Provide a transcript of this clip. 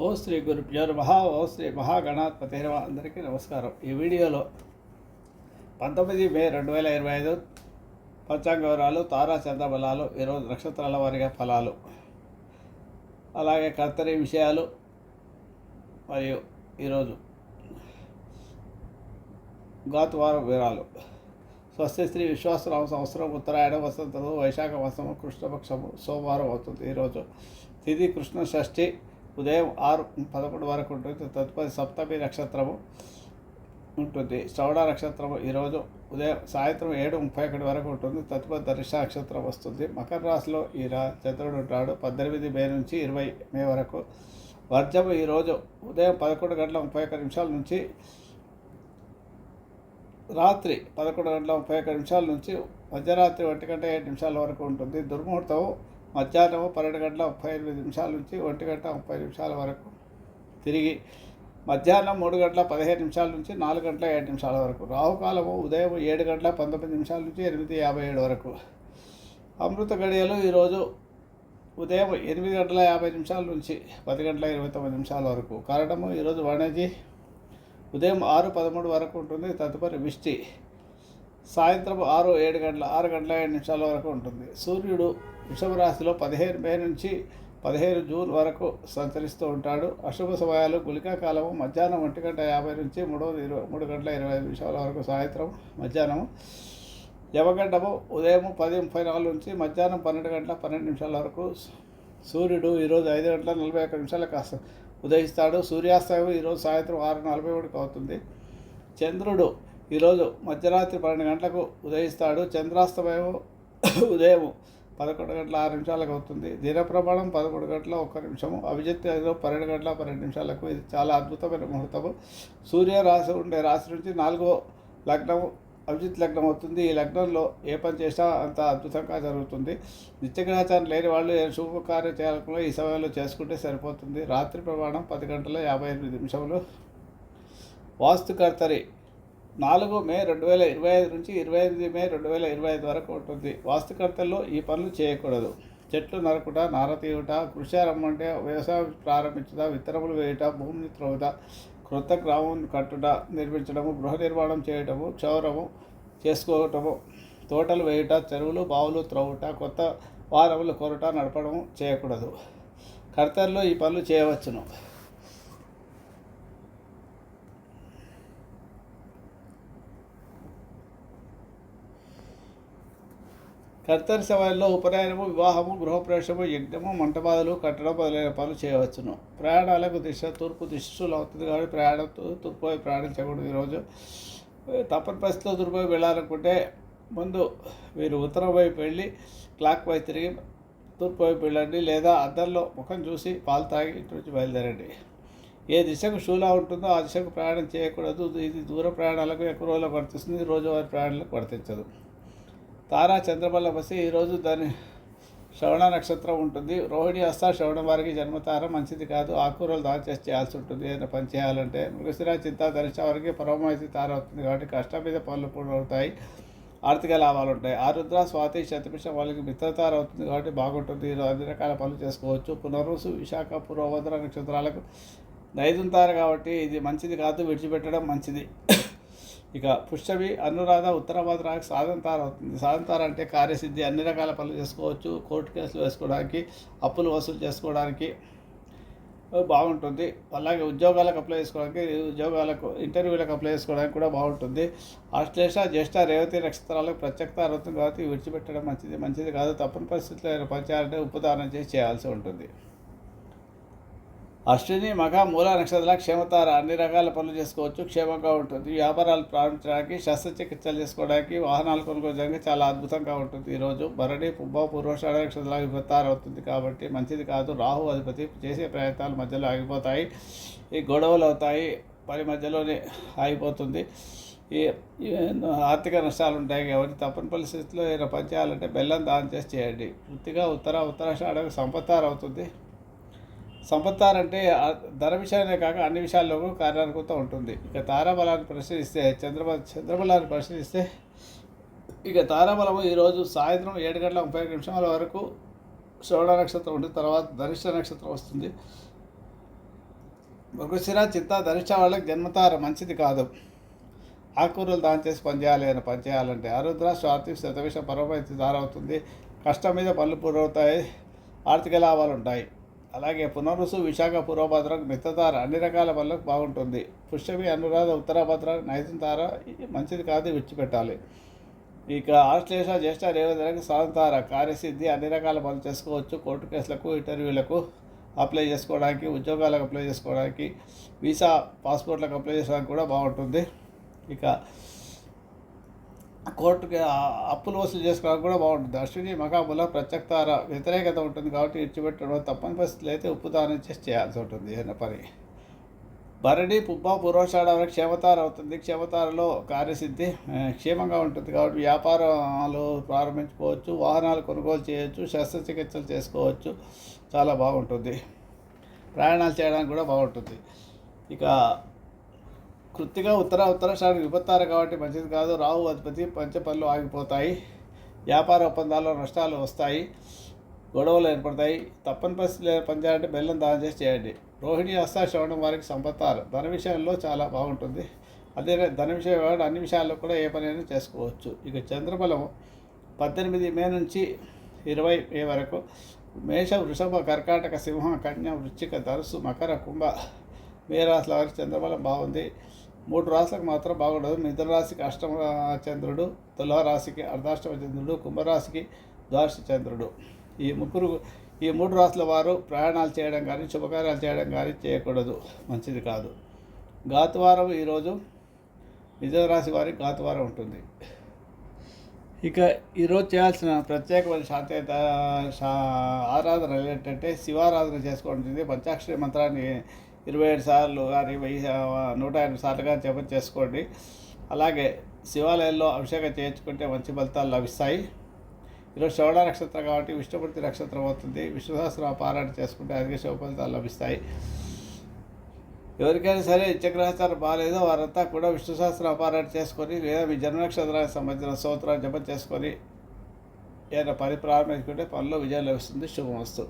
ఓ శ్రీ గురుభ్యో మహా ఓ శ్రీ మహాగణాధిపతి అందరికీ నమస్కారం. ఈ వీడియోలో పంతొమ్మిది మే రెండు వేల ఇరవై ఐదు పంచాంగ వివరాలు తారా చంద్రబలాలు ఈరోజు నక్షత్రాల వారిగా ఫలాలు. అలాగే కర్తరి విషయాలు మరియు ఈరోజు గాతువారం వివరాలు. స్వస్తి శ్రీ విశ్వాసరామ సంవత్సరం ఉత్తరాయణ వసంతము వైశాఖ వసము కృష్ణపక్షము సోమవారం అవుతుంది ఈరోజు. తిథి కృష్ణ షష్ఠి ఉదయం ఆరు పదకొండు వరకు ఉంటుంది. తదుపరి సప్తమి నక్షత్రము ఉంటుంది. శ్రవణ నక్షత్రము ఈరోజు ఉదయం సాయంత్రం ఏడు ముప్పై ఒకటి వరకు ఉంటుంది. తదుపరి దర్శ నక్షత్రం వస్తుంది. మకర రాశిలో ఈ రా చంద్రుడు ఉంటాడు. పద్దెనిమిది మే నుంచి ఇరవై మే వరకు. వర్జము ఈరోజు ఉదయం పదకొండు గంటల ముప్పై ఒక్క నిమిషాల నుంచి రాత్రి పదకొండు గంటల ముప్పై ఒక్క నిమిషాల నుంచి మధ్యరాత్రి ఒంటి గంట ఏడు నిమిషాల వరకు ఉంటుంది. దుర్ముహూర్తం మధ్యాహ్నం పన్నెండు గంటల ముప్పై ఎనిమిది నిమిషాల నుంచి ఒంటి గంట ముప్పై నిమిషాల వరకు తిరిగి మధ్యాహ్నం మూడు గంటల పదిహేను నిమిషాల నుంచి నాలుగు గంటల ఏడు నిమిషాల వరకు రాహుకాలము ఉదయం ఏడు గంటల పంతొమ్మిది నిమిషాల నుంచి ఎనిమిది యాభై ఏడు వరకు. అమృత గడియలు ఈరోజు ఉదయం ఎనిమిది గంటల యాభై నిమిషాల నుంచి పది గంటల ఇరవై తొమ్మిది నిమిషాల వరకు. కారణము ఈరోజు వాణిజ్య ఉదయం ఆరు పదమూడు వరకు ఉంటుంది తదుపరి విష్టి సాయంత్రం ఆరు ఏడు గంటల ఆరు గంటల ఏడు నిమిషాల వరకు ఉంటుంది. సూర్యుడు వృషభ రాశిలో పదిహేను మే నుంచి పదిహేను జూన్ వరకు సంచరిస్తూ ఉంటాడు. అశుభ సమయాలు గుళికా కాలము మధ్యాహ్నం ఒంటి గంట యాభై నుంచి మూడు ఇరవై మూడు గంటల ఇరవై ఐదు నిమిషాల వరకు సాయంత్రం మధ్యాహ్నము. యవగడ్డము ఉదయం పది ముప్పై నాలుగు నుంచి మధ్యాహ్నం పన్నెండు గంటల పన్నెండు నిమిషాల వరకు సూర్యుడు ఈరోజు ఐదు గంటల నలభై ఒక్క నిమిషాలకు కాస్త ఉదయిస్తాడు. సూర్యాస్తమయం ఈరోజు సాయంత్రం ఆరు నలభై ఒకటికి అవుతుంది. చంద్రుడు ఈరోజు మధ్యరాత్రి పన్నెండు గంటలకు ఉదయిస్తాడు. చంద్రాస్తమయం ఉదయం పదకొండు గంటల ఆరు నిమిషాలకు అవుతుంది. దిన ప్రమాణం పదకొండు గంటల ఒక్క నిమిషము. అభిజిత్ ఏదో పన్నెండు గంటల పన్నెండు నిమిషాలకు. ఇది చాలా అద్భుతమైన ముహూర్తము. సూర్య రాశి ఉండే రాశి నుంచి నాలుగో లగ్నము అభిజిత్ లగ్నం అవుతుంది. ఈ లగ్నంలో ఏ పని చేసినా అంత అద్భుతంగా జరుగుతుంది. నిత్యగ్రహచారం లేని వాళ్ళు శుభకార్య చేయాలనుకున్నా ఈ సమయంలో చేసుకుంటే సరిపోతుంది. రాత్రి ప్రమాణం పది గంటల యాభై ఎనిమిది నిమిషములు. వాస్తుకర్తరి నాలుగు మే రెండు వేల ఇరవై ఐదు నుంచి ఇరవై ఎనిమిది మే రెండు వేల ఇరవై ఐదు వరకు ఉంటుంది. వాస్తుకర్తల్లో ఈ పనులు చేయకూడదు. చెట్లు నరకుట నార తీయుట కృషి అంటే వ్యవసాయం ప్రారంభించుట విత్తనములు వేయుట భూమిని త్రవ్వుట క్రొత్త గ్రామం కట్టుట నిర్మించడము గృహ నిర్మాణం చేయటము క్షౌరము చేసుకోవటము తోటలు వేయుట చెరువులు బావులు త్రవ్వుట కొత్త వారములు కొరట నడపడం చేయకూడదు. కర్తల్లో ఈ పనులు చేయవచ్చును. తదితర సమయంలో ఉపనయనము వివాహము గృహప్రవేశము యజ్ఞము మంటపాదులు కట్టడం మొదలైన పనులు చేయవచ్చును. ప్రయాణాలకు దిశ తూర్పు దిశలో అవుతుంది కాబట్టి ప్రయాణం తూర్పు వైపు ప్రయాణించకూడదు ఈరోజు తప్పని పరిస్థితిలో తూర్పు వైపు వెళ్ళాలనుకుంటే ముందు మీరు ఉత్తరం వైపు వెళ్ళి క్లాక్ వైపు తిరిగి తూర్పు వైపు వెళ్ళండి లేదా అద్దంలో ముఖం చూసి పాలు తాగి ఇటు నుంచి బయలుదేరండి. ఏ దిశకు షూలా ఉంటుందో ఆ దిశకు ప్రయాణం చేయకూడదు. ఇది దూర ప్రయాణాలకు ఎక్కువ రోజులకు వర్తిస్తుంది. రోజువారి ప్రయాణాలకు వర్తించదు. తారా చంద్రబల్ల బసి ఈరోజు దాని శ్రవణ నక్షత్రం ఉంటుంది. రోహిణి హస్త శ్రవణ వారికి జన్మతార మంచిది కాదు. ఆకుకూరలు దాని చేసి చేయాల్సి ఉంటుంది. ఏదైనా పని చేయాలంటే మృగశిర చింత ధనిష్ట వారికి పరమైతే తార అవుతుంది కాబట్టి కష్టం మీద పనులు పూర్తవుతాయి. ఆర్థిక లాభాలు ఉంటాయి. ఆరుద్ర స్వాతి శతపిషం వాళ్ళకి మిత్రతార అవుతుంది కాబట్టి బాగుంటుంది. అన్ని రకాల పనులు చేసుకోవచ్చు. పునరుసు విశాఖ పూర్వభద్ర నక్షత్రాలకు నైదుంతారు కాబట్టి ఇది మంచిది కాదు. విడిచిపెట్టడం మంచిది. ఇక పుష్యమి అనురాధ ఉత్తరాభద్రానికి సాధంతార అవుతుంది. సాధంతార అంటే కార్యసిద్ధి అన్ని రకాల పనులు చేసుకోవచ్చు. కోర్టు కేసులు వేసుకోవడానికి అప్పులు వసూలు చేసుకోవడానికి బాగుంటుంది. అలాగే ఉద్యోగాలకు అప్లై చేసుకోవడానికి ఉద్యోగాలకు ఇంటర్వ్యూలకు అప్లై చేసుకోవడానికి కూడా బాగుంటుంది. ఆశ్లేష జ్యేష్ఠ రేవతి నక్షత్రాలకు ప్రత్యక్త అవుతుంది కాబట్టి విడిచిపెట్టడం మంచిది. మంచిది కాదు. తప్పని పరిస్థితుల్లో ఏదైనా ఉపదానం చేసి చేయాల్సి ఉంటుంది. అశ్విని మఘ మూల నక్షత్రాల క్షేమతార అన్ని రకాల పనులు చేసుకోవచ్చు క్షేమంగా ఉంటుంది. వ్యాపారాలు ప్రారంభించడానికి శస్త్రచికిత్సలు చేసుకోవడానికి వాహనాలు కొనుగోలు చాలా అద్భుతంగా ఉంటుంది ఈరోజు భరణి పుబ్బ పూర్వషాఢ నక్షత్రాల విభత్తారు అవుతుంది కాబట్టి మంచిది కాదు. రాహు అధిపతి చేసే ప్రయత్నాలు మధ్యలో ఆగిపోతాయి. ఈ గొడవలు అవుతాయి. పని మధ్యలోనే ఆగిపోతుంది. ఈ ఈ ఆర్థిక నష్టాలు ఉంటాయి కాబట్టి తప్పని పరిస్థితుల్లో ఏదైనా పని చేయాలంటే బెల్లం దానం చేసి చేయండి. వృత్తిగా ఉత్తర ఉత్తరాషాఢకు సంపత్తారు అవుతుంది. సంపత్తార్ అంటే ధర విషయాలనే కాక అన్ని విషయాల్లో కార్యానుకూలత ఉంటుంది. ఇక తారాబలాన్ని పరిశీలిస్తే చంద్రబ చంద్రబలాన్ని పరిశీలిస్తే ఇక తారాబలము ఈరోజు సాయంత్రం ఏడు గంటల ముప్పై నిమిషాల వరకు శ్రవణ నక్షత్రం ఉంటుంది. తర్వాత ధనిష్ట నక్షత్రం వస్తుంది. మృగశిర చిత్త ధనిష్ట వాళ్ళకి జన్మతార మంచిది కాదు. ఆకుకూరలు దాని చేసి పనిచేయాలి అని పని చేయాలంటే ఆరుద్ర స్వాతి శతవిష పరమైతే దారవుతుంది కష్టం మీద పనులు పూర్తవుతాయి. ఆర్థిక లాభాలు ఉంటాయి. అలాగే పునరుసు విశాఖ పూర్వభద్రం మిత్తతార అన్ని రకాల పనులకు బాగుంటుంది. పుష్యమి అనురాధ ఉత్తరాభద్ర నైతంతార మంచిది కాదు విడిచిపెట్టాలి. ఇక ఆశ్లేష జ్యేష్ఠ రేవదలకు సాధంతార కార్యసిద్ధి అన్ని రకాల పనులు చేసుకోవచ్చు. కోర్టు కేసులకు ఇంటర్వ్యూలకు అప్లై చేసుకోవడానికి ఉద్యోగాలకు అప్లై చేసుకోవడానికి వీసా పాస్పోర్ట్లకు అప్లై చేసుకోవడానికి కూడా బాగుంటుంది. ఇక కోర్టుకి అప్పులు వసూలు చేసుకోవడానికి కూడా బాగుంటుంది. అశ్విని మకాముల ప్రత్యక్తార వ్యతిరేకత ఉంటుంది కాబట్టి ఇచ్చిపెట్టడం తప్పని పరిస్థితులు అయితే ఉప్పు దానం చేసి చేయాల్సి ఉంటుంది ఏదైనా పని. భరణి పుబ్బ పూర్వషాఢ వరకు క్షేమతార అవుతుంది. క్షేమతారలో కార్యసిద్ధి క్షేమంగా ఉంటుంది కాబట్టి వ్యాపారాలు ప్రారంభించుకోవచ్చు వాహనాలు కొనుగోలు చేయొచ్చు శస్త్రచికిత్సలు చేసుకోవచ్చు. చాలా బాగుంటుంది. ప్రయాణాలు చేయడానికి కూడా బాగుంటుంది. ఇక కృత్తిగా ఉత్తర ఉత్తరాషాఢ విపత్తారు కాబట్టి మంచిది కాదు. రావు అధిపతి పంచ పనులు ఆగిపోతాయి. వ్యాపార ఒప్పందాల్లో నష్టాలు వస్తాయి. గొడవలు ఏర్పడతాయి. తప్పని పరిస్థితులు పనిచేయాలంటే బెల్లం దానం చేసి చేయండి. రోహిణి హస్త శ్రవణం వారికి సంపత్తారు ధన విషయంలో చాలా బాగుంటుంది. అదే ధన విషయం అన్ని విషయాల్లో కూడా ఏ పనైనా చేసుకోవచ్చు. ఇక చంద్రబలం పద్దెనిమిది మే నుంచి ఇరవై మే వరకు మేష వృషభ కర్కాటక సింహ కన్య వృశ్చిక ధనుసు మకర కుంభ మే రాశుల వారికి చంద్రబలం బాగుంది. మూడు రాశులకు మాత్రం బాగుండదు. మిథున రాశికి అష్టమ చంద్రుడు తులా రాశికి అర్ధాష్టమ చంద్రుడు కుంభరాశికి ద్వాదశ చంద్రుడు. ఈ ముగ్గురు ఈ మూడు రాశుల వారు ప్రయాణాలు చేయడం కానీ శుభకార్యాలు చేయడం కానీ చేయకూడదు. మంచిది కాదు. గాతువారం ఈరోజు మిథున రాశి వారికి గాతువారం ఉంటుంది. ఇక ఈరోజు చేయాల్సిన ప్రత్యేకమైన శాంతేత ఆరాధన ఏంటంటే శివారాధన చేసుకోవడం పంచాక్షరి మంత్రాన్ని ఇరవై ఏడు సార్లు కానీ వెయ్యి నూట ఎనిమిది సార్లు కానీ జపం చేసుకోండి. అలాగే శివాలయంలో అభిషేకం చేయించుకుంటే మంచి ఫలితాలు లభిస్తాయి. ఈరోజు శ్రవణ నక్షత్రం కాబట్టి విష్ణుమూర్తి నక్షత్రం అవుతుంది. విష్ణు సహస్ర పారాయణ చేసుకుంటే అధిక శుభ ఫలితాలు లభిస్తాయి. ఎవరికైనా సరే చక్రహస్తారం బాగాలేదో వారంతా కూడా విష్ణు సహస్ర పారాయణ చేసుకొని లేదా మీ జన్మ నక్షత్రానికి సంబంధించిన స్తోత్రాలు జపం చేసుకొని ఏదైనా పని ప్రారంభించుకుంటే పనిలో విజయం లభిస్తుంది. శుభమస్తు.